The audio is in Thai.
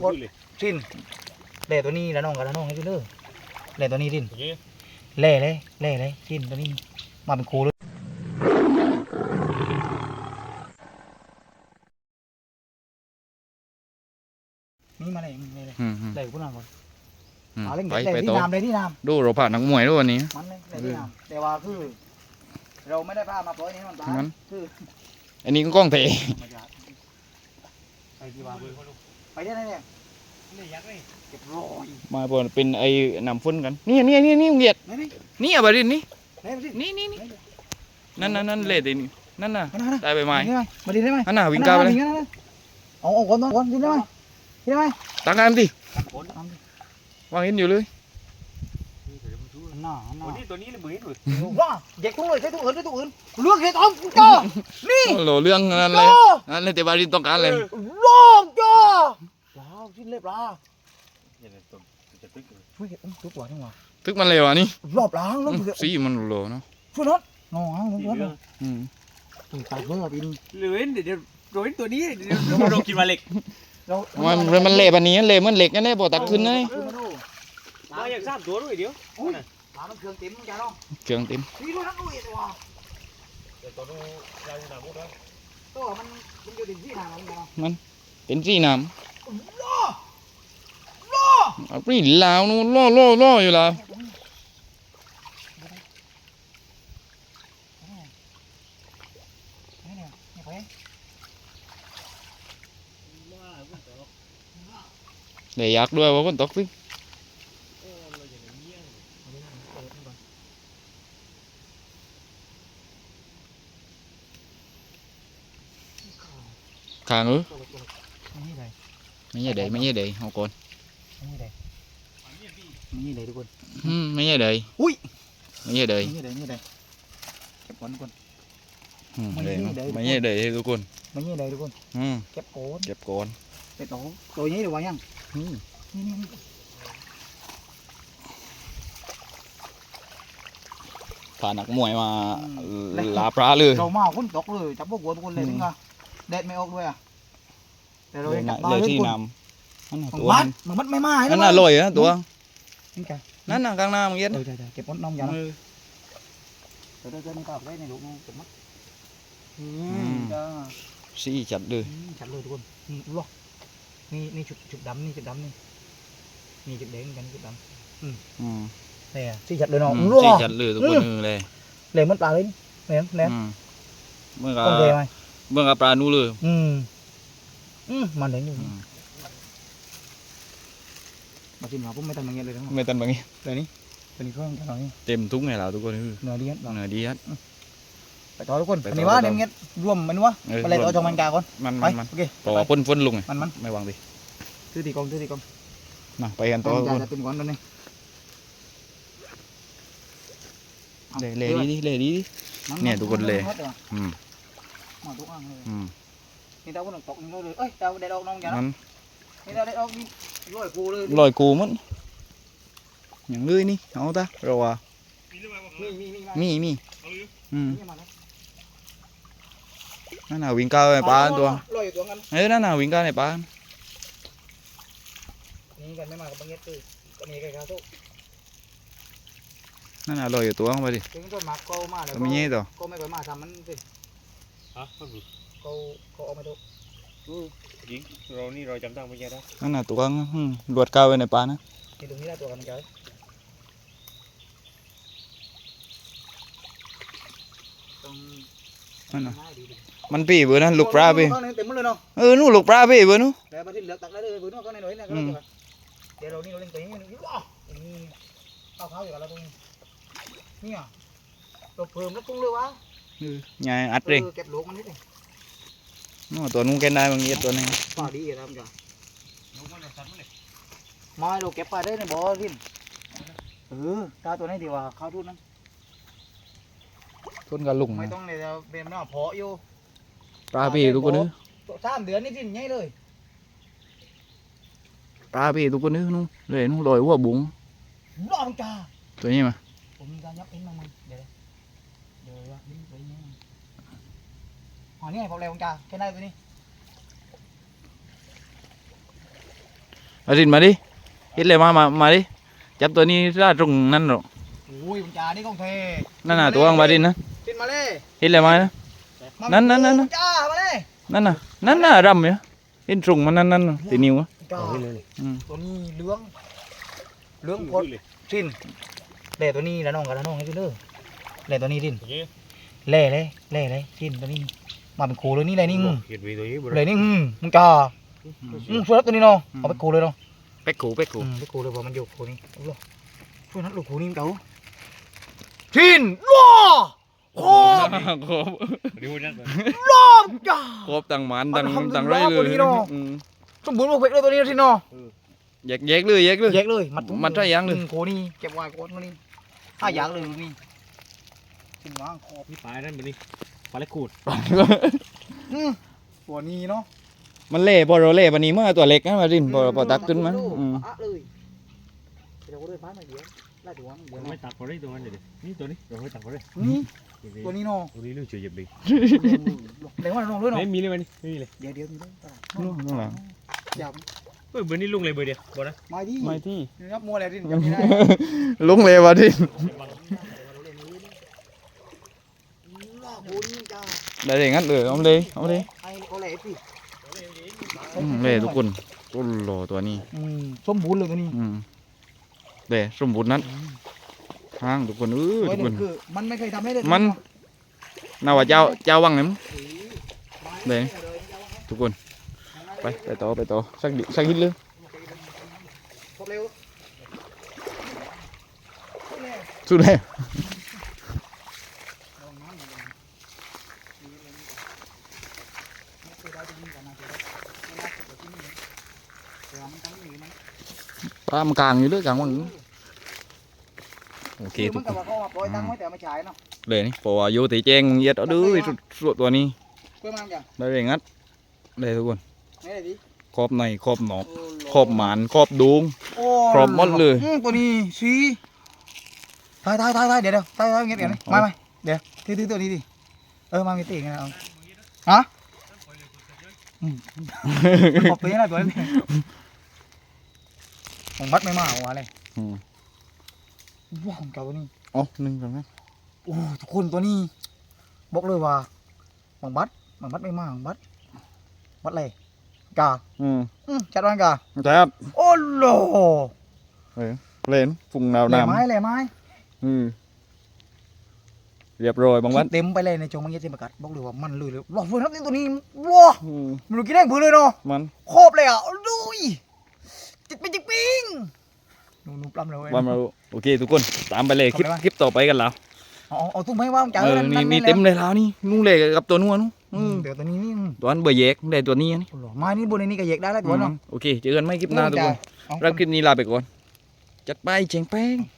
โคตรสิ้นเล่ตัวนี้แล้วน้องกับแล้วน้องให้พี่เด้อเล่ตัวนี้สิ้นเล่เลยเล่เลยสิ้นตัวนี้มาเป็นครูเลยนี่มาเลยนี่เลยอืมอืมเล่พวกนั้นก่อนอืมเอาเล่นไปเล่ไปที่ต่อน้ำเล่ที่น้ดูเราผ่านนักมวยด้วยวันนี้ำมันเลยเล่ที่น้ำแต่ว่าคือเราไม่ได้พามาปล่อยนี่มันตายงั้นคืออันนี้ก็กล้องเตะ มาจากไปที่ว่าไปได้ไหนเนี่ยเก็บรอยมาบนเป็นไอ้นำฟุ้นกันนี่นี่นี่นี่เหยียดไหนไหนนี่อะบรินนี่ไหนมาสินี่นี่นี่นั่นนั่นนั่นเละดินี่นั่นน่ะมาหน้าได้ไปไหมมาดิได้ไหมนั่นน่ะวิ่งก้าวไปเลยเอาเอาก่อนก่อนดิได้ไหมดิได้ไหมตั้งกันดิวางเห็นอยู่เลย น่าน่าตัวนี้ตัวนี้เลยมือหลุดว้าเด็กตัวเลยใช้ตัวอื่นใช้ตัวอื่นเลือกเห็ดอมจ้านี่โอ้โหเรื่องนั้นเลยจ้านั่นเลยแต่บารินต้องการเลยลองจ้าปลาชิ้นเล็บปลาเนี่ยตัวจะตึกเลยช่วยเห็ดอมตัวกว่าจังหวะทึกมันเลยวะนี่รอบล้างแล้วอืมเพื่อนสีมันโหลเนาะช่วยน็อตงอหางสีเพื่อนเหลืองอืมตื่นตายเพื่อบินเหลืองเดี๋ยวเดี๋ยวโรยตัวนี้เดี๋ยวเรากินมาเหล็กเรามันมันเละแบบนี้เละเหมันเหล็กนั่นแหละพอตัดขึ้นเลยขึ้นมาดูมาอย่างสามตัวด้วยเดี๋ยว ปลามันเครื่องเต็มจ้าเนาะเครื่องเต็มนี่ด้วยทั้งด้วยตัวเดี๋ยวตัวนู้นเราหนามุดแล้วตัวมันมันอยู่ในที่ทางนั้นเนาะเป็นสีน้ล่อล่อำเอาปรีลาวนู่นล่อล่อล่ออยู่แล้วนี่เนี่ยนี่ไปเดี๋ยวอยากด้วยว่าคนตกสิ ขางเออนี่เลยไม่ใช่เดยไม่ใช่เดยเอาก่อนนี่เลยนี่เลยทุกคนอืมไม่ใช่เดยอุ้ยไม่ใช่เดยนี่เลยนี่เลยเก็บก่อนทุกคนอืมไม่เดยใช่เดยไม่ใช่เดยทุกคนไม่นี่เลยทุกคนอืมเก็บโกนเก็บก่อนเก็บโตตัวนี้หรือว่ายังอืมนี่นี่พานักมวยมาลาปลาเลยเรามาคนตกเลยจับพวกหัวทุกคนเลยถึงอะแดดไม่ออกด้วยอะ แต่เราเลยจับเลยได้ที่ทุกคนนำนั่นน่ะมันตัววัดมันมัดไม่มานั่นน่ะลอยนะตัวนี่ไงนั่นน่ะกลางหน้ามึงเย็นเออใช่เก็บมดน้องยาเออเดี๋ยวเดี๋ยวมันก็ไว้ในลูกเก็บมดอืมจ้าสีจัดเลยอืมชัดเลยทุกคนนี่ดูหรอนี่นี่จุดจุดดำนี่จุดดำนี่นี่จุดแดงกันจุดดอืมำเนี่ยที่ชัดเลยเนาะอืมดูหรสีอจัดเลยทุกคนเออเลยเลยมันปลาเลยนี่เนี่ยเนี่ยอืมเมื่อกัต้องเลยไหมเมื่อกับปลานู่เลย อืม อืมมันเด้งอยู่อืม มาชิมหาผมไม่ทันมาเงี้ยเลยทั้งหมดไม่ตันแบบนี้เลยนี่ตัวนี้เครื่องกันหน่อยนี่เต็มทุกไงเราทุกคนเออเนื้อดีกันเหนือดีฮัดไปต่อทุกคนไปอัต่นอนี้ว่าไปต่อเนี่ยเงี้ยรวมมันวะเออไปเลยต่อจองมันกาก่อนมันไปมันมันโอเคเพราะว่าพ่นพ่นลุงไงมันมันไม่วางดิซื้อตีกองซื้อตีกองมาไปกันต่อทุกจ่าคนจะเป็นก่อนตอนนี้เล่เล่ดีดิเล่ดีดิ เนี่ยทุกคนเลย อืม มาทุกอ่างเลยอืม นี่ดาวคนตกนี่เลยเอ้ยดาวเด็ดออกน้องจ้ะมันนี่ดาวเด็ดออกนี่ร้อยกูเลยลอยกูมั้งอย่าง เลยนี่เอาตาเราว่ามีมีมีมีมีอืมมีมาแล้วนั่นน่ะวิ่งก้าวในป่าตัวร้อยอยู่ตัวกันเอ้ยนั่นน่ะวิ่งก้าวในป่านี่กันไม่มากับบางเงี้ยคือมีใครเขาทุกนั่นน่ะลอยอยู่ตัวเข้าไปดิถึงก็มาเขามาแล้วตัวมีเงี้ยตัวก็ไม่ไปมาทำมันสิฮะมันหลุดเขาเขาเอามาทุกยิงเรานี่เราจำตั้งไม่ได้นั่นน่ะตัวอืมลวดก้าวไว้ในป่านะที่ตรงนี้ได้ตัวกันจ้ะต้องนั่นน่ะมันปีเบอร์นั่นลูกปลาปีเต็มหมดเลยเนาะเออนู่นลูกปลาปีเบอร์นู่นเดี๋ยวมาที่เหลือตักได้เลยเบอร์นู้นก็ในหน่วยนะก็อืมเดี๋ยวเรานี่เราเล่นตัวนี้นี่ว้าวนี่ข้าวขาวอยู่กับเราตรงนี้นี่อะเราเพิ่มแล้วปรุงเลยวะใหญ่อัดเร่งเออเก็บโหลกมันนิดนึง นู่นตัวนู้นแกนได้บางเงี้ยตัวนี้ป่าดีอะครับจ้ะไม่เราเก็บไปได้ในบ่อริมเออตาตัวนี้ดีกว่าข้าวทุนนั้นทุนกับลุงไม่ต้องเลยเราเป็นหน้าเพาะอยู่ปลาปีทุกคนนึสามเดือนนี่สิ้นใหญ่เลยปลาปีทุกคนนึนู่นเลยนู่นลอยหัวบุ้งลองจ้าตัวนี้มาผมมีการยับเอ็นมามันเดี๋ยวเดี๋ยว ยับเอ็นไปนี่อ๋อนี่ไงผมเร็วจ้าแค่ได้ตัวนี้มาดิมาดิเฮ็ดเลยมามามาดิจับตัวนี้ราตรงนั่นหรอโอ้ยมึงจ่านี่ของเทนั่นน่ะตัวมาดินะขึ้นมาเลยเฮ็ดเลยมานะนั่นนั่นนั่นมึงจ้ามาเลยนั่นน่ะนั่นน่ะรำเนี่ยเห็นตรงมันนั่นนั่นน่ะตีนิ้วอะจ้าอืมตัวนี้เหลื้องเหลื้องพดสิ้นเล่ตัวนี้แล้วน้องกับแล้วน้องให้พี่เด้อเล่ตัวนี้ดิ้นเล่เลยเล่เลยสิ้นตัวนี้ มาเป็นครูเลยนี่เลยนี่มึงเห็ดวีตัวนี้เลยนี่มึงมึงจ้าอืมช่วยรับตัวนี้น้องเอาไปครูเลยน้องเป็กขู่เป็กขู่อืมไปครูเลยบอกมันอยู่ครูนี้เอาล่ะช่วยนัดลูกครูนี่มึงเก๋าสิ้นว้าโคตรครบดูนั่นล้อมจ้า ครบตั้งหมันตั้งมันทำตั้งไรถึงรอบเลกว่ายนี้เนาะอืมสมบูรณ์บอกเวกเลยตัวนี้ที่น้องแยกแยกเลยแยกเลย แยกเลยมัดถุมัดใช่ยังเลย อืมโคนี่เก็บไว้โคตรนี่ห้าอย่างเลยนี่ขึ้นวางคอบนี่ปลานั่นมันนี่ ปลาเล็กขูดอืมตัวนี้เนาะมันเล่พอเราเล่ปานนี้เมื่อตัวเล็กนะมาดินพอพอตักขึ้นมาอืมอะเลยเดี๋ยวเราเดินผ่านมาเดี๋ยวไล่ตัวเดี๋ยวไม่ตักพอได้ตัวนั้นเดี๋ยวนี่ตัวนี้เราไม่ตักพอได้นี่ตัวนี้เนาะตัวนี้เรื่องเฉยเหยียบดีเดี๋ยวว่าน้องด้วยเนาะไม่มีเลยมันไม่มีเลยเดี๋ยวเดี๋ยวมีด้วยตลาดนู่นข้างหลังอย่าเฮ้ยเบอร์นี่ลุงเลยเบอร์เดียวบอนะมาดิไม่ที่นับมัวอะไรดิจำไม่ได้ลุงเลยมาดิน ล่อโคนี่จ้า ได้เลยงั้นเลยเอาเลยเอาเลยไอ้เขาแหล่สิอืมเล่ทุกคนตุลโลตัวนี้อืมสมบูรณ์เลยตัวนี้อืมเล่สมบูรณ์นั้นทางทุกคนเออไว้ทุกคเดี๋ยนวคือมันไม่เคยทำให้เลยมันน่าว่าเจ้าเจ้าวังเนี่ยมั้งเดี๋ยวทุกคน ไปไปต่อไปต่อสักดิสักนิดเลยครบเร็วสุดเลย ปลามนกลางอยู่เลยกลางวังโอเคคือทุมักนคกับนว่าเขามาปล่อยตังค์ไว้แต่ไม่จ่ายเนาะเลยนี่เพราะว่าอยู่ตีแจ้งเย็ดเอาดื้อสุดสุดตัวนี้เพื่อมาอย่างได้เลยงัดเลยทุกคนไม่ได้ดิครอบในครอบหนอกโอ้โครอบหมานครอบดุงโอ้ครบหมดเลยอืตัวนี้สีตายตายตายตายเดี๋ยวเดี๋ยวตายตายเงียบเดี๋ยวนี่มาไหมเดี๋ยวถือถือตัวนี้ดิเออมามีตีกันนะเอาฮะอืมบอกไปยังไงตัวนี้ ผมบัดไม่มาหัวเลยอืมว้าวเก่าตัวนี้อ๋อหนึ่งสองสามโอ้ทุกคนตัวนี้ บอกเลยว่าบังบัดบังบัดไม่มาบังบัดบัดอะไรกาอืมอืมจัดวันกาใช่ครับโอ้โหเล่นฝุ่งดาวแหล่น้ไม้แหล่ไม้ำอืมเรียบร้อยบางวันเต็มไปเลยในจงมังเยติมประกาศบอกเลยว่ามันเลยเลยหลอกเฟิร์นครับนี่ตัวนี้ว้าอืมมันดูกินได้ผืนเลยเนาะมัน โคบเลยอะดูย จิตเป็นจิกปิงหนูหนูปล้ำเลยเว้ยวันมาโอเคทุกคนตามไปเลยคลิปทำไมวะ คลิปต่อไปกันแล้วเอาเอาเอาตุ้มให้ว่ามึงจ่ายเออนั่นนี่นั่นมีนั่นเต็มเลยแล้วนี่นู่นเลยกับตัวนู้นนู่นอือืมมเดี๋ยวตัวนี้นี่อืมตัวนั้นเบอร์แยกได้ตัวนี้นี่โอ้โหไม้นี่บนนี้ก็เหยกได้แล้วตัวเนาะ โอเคเจอกันไม่คลิปหน้าทุกคนเอารับคลิปนี้ลาไปก่อน จัดไปเจงแป้งเ